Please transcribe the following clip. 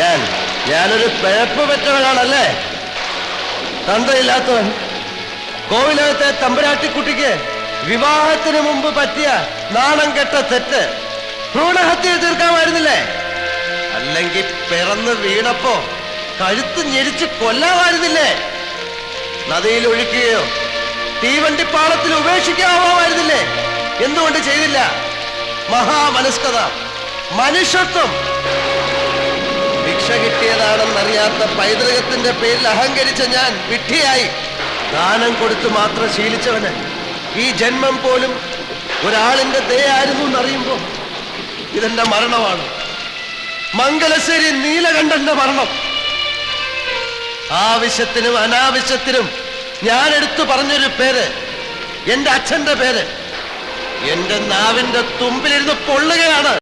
ഞാൻ ഞാനൊരു പിഴപ്പ് പറ്റവനാണല്ലേ? തന്തയില്ലാത്തവൻ. കോവിലകത്തെ തമ്പുരാട്ടിക്കുട്ടിക്ക് വിവാഹത്തിന് മുമ്പ് പറ്റിയ നാണം കെട്ട തെറ്റ് ഭ്രൂണഹത്യ തീർക്കാമായിരുന്നില്ലേ? അല്ലെങ്കിൽ പിറന്ന് വീണപ്പോ കഴുത്ത് ഞെരിച്ച് കൊല്ലാമായിരുന്നില്ലേ? നദിയിൽ ഒഴുക്കുകയോ തീവണ്ടിപ്പാളത്തിൽ ഉപേക്ഷിക്കാമായിരുന്നില്ലേ? എന്തുകൊണ്ട് ചെയ്തില്ല? മഹാമനസ്കത മനുഷ്യത്വം. കിട്ടിയതാണെന്നറിയാത്ത പൈതൃകത്തിന്റെ പേരിൽ അഹങ്കരിച്ച ഞാൻ വിഡ്ഢിയായി. ദാനം കൊടുത്ത് മാത്രം ശീലിച്ചവന് ഈ ജന്മം പോലും ഒരാളിന്റെ ദയായിരുന്നു എന്നറിയുമ്പോ ഇതെന്റെ മരണമാണ്. മംഗലശ്ശേരി നീലകണ്ഠന്റെ മരണം. ആവശ്യത്തിനും അനാവശ്യത്തിനും ഞാൻ എടുത്തു പറഞ്ഞൊരു പേര് എന്റെ അച്ഛന്റെ പേര്. എന്റെ നാവിന്റെ തുമ്പിലിരുന്ന് പൊള്ളുകയാണ്.